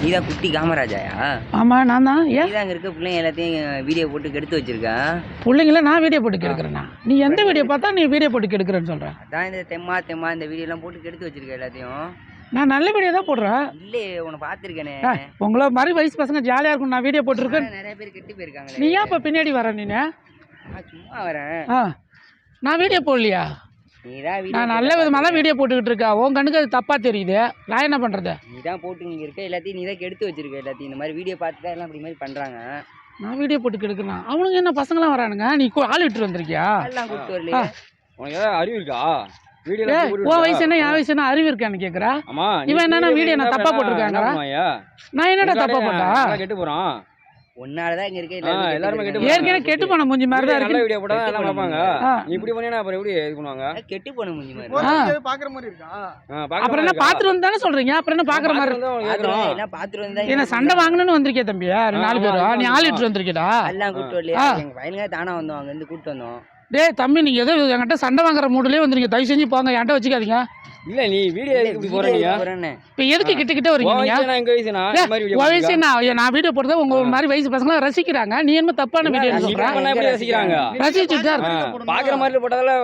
நீதான் குட்டி காமராஜாயா? ஆமாம் நான் தான் ஏன்? நீதான் அங்கே இருக்க பிள்ளைங்க எல்லாத்தையும் வீடியோ போட்டு கெடுத்து வச்சிருக்கா. பிள்ளைங்கள நான் வீடியோ போட்டு கெடுக்கிறேண்ணா நீ எந்த வீடியோ பார்த்தா நீ வீடியோ போட்டு கெடுக்கிறேன்னு சொல்கிறேன் அதான் இந்த தெம்மா தெம்மா இந்த வீடியோலாம் போட்டு கெடுத்து வச்சிருக்க எல்லாத்தையும். நான் நல்ல வீடியோ தான் போடுறேன் இல்லையே உன்னை பார்த்துருக்கேனே. ஏய், உங்களை மாதிரி வயசு பசங்க ஜாலியாக இருக்கும் நான் வீடியோ போட்டிருக்கேன். நிறைய பேர் கெட்டு போயிருக்காங்களே. நீ ஏன் இப்போ பின்னாடி வர நீ நான் சும்மா வரேன். நான் வீடியோ போடலையா? வீடியோ நான் நல்ல விதமாக தான் வீடியோ போட்டுக்கிட்டு இருக்கா. உன் கண்ணுக்கு அது தப்பாக தெரியுது. நான் என்ன பண்ணுறது நீ தான் போட்டு இங்கே இருக்க எல்லாத்தையும் நீ தான் கெடுத்து வச்சிருக்க எல்லாத்தையும். இந்த மாதிரி வீடியோ பார்த்து தான் எல்லாம் இப்படி மாதிரி பண்ணுறாங்க நான் வீடியோ போட்டு கெடுக்கிறேன்? அவனுங்க என்ன பசங்களாம் வரானுங்க? நீ ஆள் விட்டு வந்திருக்கியா? எல்லாம் கூப்பிட்டு வரலையே. உனக்கு ஏதாவது அறிவு இருக்கா? உன் வயசு என்ன? என் வயசு என்ன? அறிவு இருக்கான்னு கேட்குறா ஆமா இவன் என்னன்னா வீடியோ நான் தப்பா போட்டிருக்காங்களா? நான் என்னடா தப்பா போட்டா? கெட்டு போறான். ஒன்னால தான் இங்கே இருக்க ஆ, எல்லாரும் கெட்டு கெட்டு ஏற்கனவே கெட்டு போன மூஞ்சி மாதிரி தான் நல்ல இருக்கு. வீடியோ போட்டா எல்லாம் இப்படி பண்ணினா அப்புறம் எப்படி இது பண்ணுவாங்க? கெட்டு போன முடிஞ்சு மாதிரி ஆ. பாக்குற மாதிரி இருக்கா? ஆ, பார்க்க அப்புறம் என்ன இருக்கா? பார்த்துட்டு வந்து தானே சொல்றீங்க? அப்புறம் என்ன பார்க்குற மாதிரி பாத்துட்டு. என்ன பாத்துட்டு வந்தா என்ன சண்டை வாங்கணும்னு வந்திருக்கே தம்பியா நாலு பேரும் நீ ஆள் வந்திருக்கேடா எல்லாம் கூப்பிட்டு வரலையா. எங்க பையனுங்க தானா வந்தோம் அங்க இருந்து கூப்பிட்டு வந்தோம். டேய் தம்பி நீங்க ஏதோ என்கிட்ட சண்டை வாங்குற மூடுலயே வந்திருக்கீங்க. தயவு செஞ்சு போங்க என்கிட்ட வச்சுக்காதீங்க. இல்ல நீ வீடியோ எதுக்கு இப்படி போற நீ? போறேன்னு? இப்போ எதுக்கு கிட்ட கிட்ட வரீங்க நீங்க நான் எங்க வயசுனா இந்த மாதிரி வீடியோ போடுறத உங்க மாதிரி வயசு பசங்க ரசிக்கிறாங்க. நீ என்ன தப்பான வீடியோ நீ சொல்ற? பண்ணா எப்படி ரசிக்கிறாங்க. ரசிச்சுட்டு தான். பாக்குற மாதிரி போட்டதால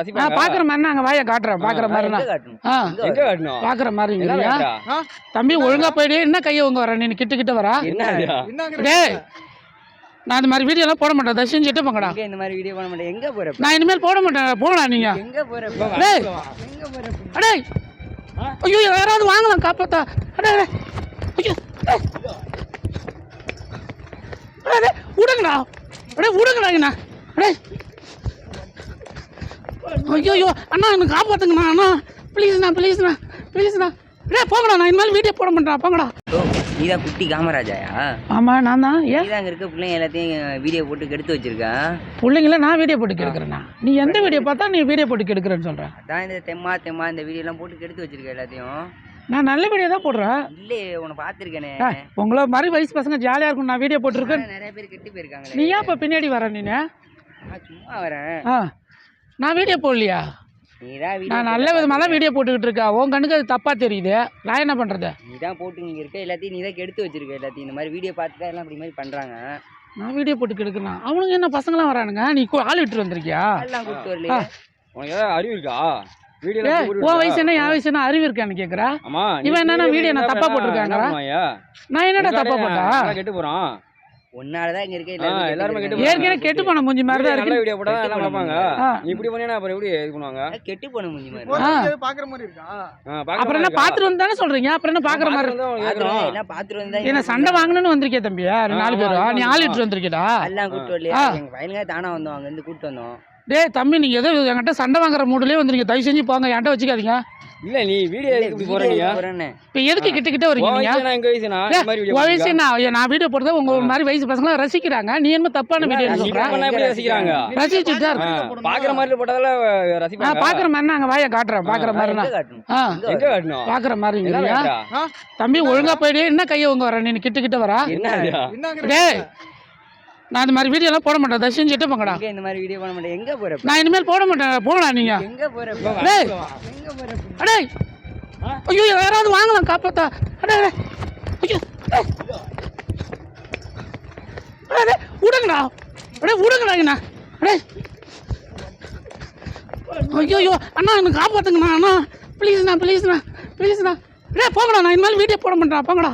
ரசிப்பாங்க. பாக்குற மாதிரி நாங்க வாயை காட்டுறேன். பாக்குற மாதிரி எங்க காட்டணும்? பாக்குற மாதிரி? தம்பி ஒழுங்கா போயிடு. என்ன கையை உங்க வர? நீ கிட்ட கிட்ட வரா? என்ன நான் இந்த மாதிரி வீடியோலாம் போட மாட்டேன். செஞ்சு எட்டு போங்கடா இந்த மாதிரி வீடியோ பண்ண மாட்டேன்? எங்க போற? நான் இனிமேல் போட மாட்டேன். போடா நீங்க. எங்க போற? டேய். அடே. ஐயோ யாராவது வாங்கலாம் காப்பாத்தா. அடே அடே. ஐயோ. அடே, விடுங்கடா அடே விடுங்கடா என்ன? அடே. ஐயோ ஐயோ. அண்ணா எனக்கு காப்பாத்துங்கண்ணா அண்ணா. ப்ளீஸ்ண்ணா ப்ளீஸ்ண்ணா ப்ளீஸ்ண்ணா டே போங்கடா நான் இனிமேல் வீடியோ போட மாட்டேன் போங்கடா. ஓ நீதான் குட்டி காமராஜாயா? ஆமாம் நான் தான் ஏன்? நீதான் அங்க இருக்க பிள்ளைங்க எல்லாத்தையும் வீடியோ போட்டு கெடுத்து வச்சிருக்கா? பிள்ளைங்கள நான் வீடியோ போட்டு கெடுக்கிறேண்ணா நீ எந்த வீடியோ பார்த்தா நீ வீடியோ போட்டு கெடுக்கிறேன்னு சொல்கிறேன் அதான் இந்த தெம்மா தெம்மா இந்த வீடியோலாம் போட்டு கெடுத்து வச்சிருக்க எல்லாத்தையும். நான் நல்ல வீடியோ தான் போடுறேன். இல்லையே உன்னை பார்த்துருக்கேனே. ஏய், உங்களை மாதிரி வயசு பசங்க ஜாலியாக இருக்கும் நான் வீடியோ போட்டிருக்கேன். நிறைய பேர் கெட்டு போயிருக்காங்களே. நீ ஏன் இப்போ பின்னாடி வர நீ நான் சும்மா வரேன். ஆ. நான் வீடியோ போடலையா? நான் நல்ல விதமாக தான் வீடியோ போட்டுக்கிட்டு இருக்கா உன் கண்ணுக்கு அது தப்பாக தெரியுது. நான் என்ன பண்ணுறது நீ தான் போட்டு இங்கே இருக்க எல்லாத்தையும் நீ தான் கெடுத்து வச்சிருக்க எல்லாத்தையும். இந்த மாதிரி வீடியோ பார்த்து தான் எல்லாம் இப்படி மாதிரி பண்ணுறாங்க நான் வீடியோ போட்டு கெடுக்கலாம். அவனுங்க என்ன பசங்களாம் வரானுங்க? நீ ஆள் விட்டு வந்திருக்கியா? எல்லாம் கூப்பிட்டு வரலையே. உனக்கு ஏதாவது அறிவு இருக்கா? உன் வயசு என்ன என் வயசு என்ன அறிவு இருக்கான்னு கேட்குறா ஆமா இவன் என்னன்னா வீடியோ நான் தப்பா போட்டிருக்காங்களா? நான் என்னடா தப்பா போட்டா? கெட்டு போறான்? ஒன்னால தான் இங்கே இருக்க ஆ, எல்லாருமே கெட்டு கெட்டு ஏற்கனவே கெட்டு போன மூஞ்சி மாதிரி தான் இருக்கு. வீடியோ போட்டா கெட்டு எல்லாம் போன பார்ப்பாங்க ஆ. நீ இப்படி பண்ணினா அப்புறம் எப்படி இது பண்ணுவாங்க? கெட்டு போன முடிஞ்சு மாதிரி பாக்குற மாதிரி இருக்கா? அப்புறம் என்ன இருக்கா? பார்த்துட்டு வந்து தானே சொல்கிறீங்க அப்புறம் என்ன பார்க்குற மாதிரி என்ன பார்த்துட்டு வந்தா என்ன சண்டை வாங்கணும்னு வந்திருக்கே தம்பியா? நாலு பேரும்? நீ. ஆள் விட்டு வந்திருக்கேடா எல்லாம் கூப்பிட்டு வரலையா. எங்க பையனுங்க தானா வந்தோம் அங்க இருந்து கூப்பிட்டு வந்தோம். டேய் தம்பி நீங்கள் ஏதோ என்கிட்ட சண்டை வாங்குற மூடுலயே வந்திருக்கீங்க தயவு செஞ்சு போங்க. என்கிட்ட வச்சுக்காதீங்க. இல்ல நீ வீடியோ எதுக்கு இப்படி போற நீ போறேன்னு. இப்போ எதுக்கு கிட்ட கிட்ட வரீங்க நீங்க? வயசு நான் எங்க வயசுனா இந்த மாதிரி வீடியோ நான் போடுறத உங்க மாதிரி வயசு பசங்க ரசிக்கிறாங்க. நீ என்ன தப்பான வீடியோ நீ இப்படி சொல்ற பண்ணா எப்படி ரசிக்கிறாங்க. ரசிச்சுட்டு தான் ஆ, இருக்கு. பார்க்குற மாதிரி போட்டதால நான் ரசிப்பாங்க. பாக்குற மாதிரி நாங்க வாயை காட்டுறேன். பாக்குற மாதிரி ஆ. எங்க காட்டணும்? பாக்குற மாதிரி? தம்பி ஒழுங்கா போயிடு. என்ன கையை உங்க வர நீ கிட்ட கிட்ட வரா என்ன டேய் நான் இந்த மாதிரி வீடியோ எல்லாம் போட மாட்டேன். தயவு செஞ்சு எட்டு போங்கடா. இந்த மாதிரி வீடியோ பண்ண மாட்டேன்? எங்க போற நான் இனிமேல் போட மாட்டேன். போங்கடா நீங்க. எங்க போற டேய். எங்க போற அடே ஐயோ யாராவது வாங்கலாம் காப்பாத்தா. அடே அடே. ஐயோ. அடே, அடே, விடுங்கடா அடே விடுங்கடா என்ன? அடே ஐயோ ஐயோ அண்ணா எனக்கு காப்பாத்துங்கண்ணா அண்ணா. ப்ளீஸ்ண்ணா ப்ளீஸ்ண்ணா ப்ளீஸ்ண்ணா டேய் போங்கடா. நான் இனிமேல் வீடியோ போட மாட்டேன் போங்கடா.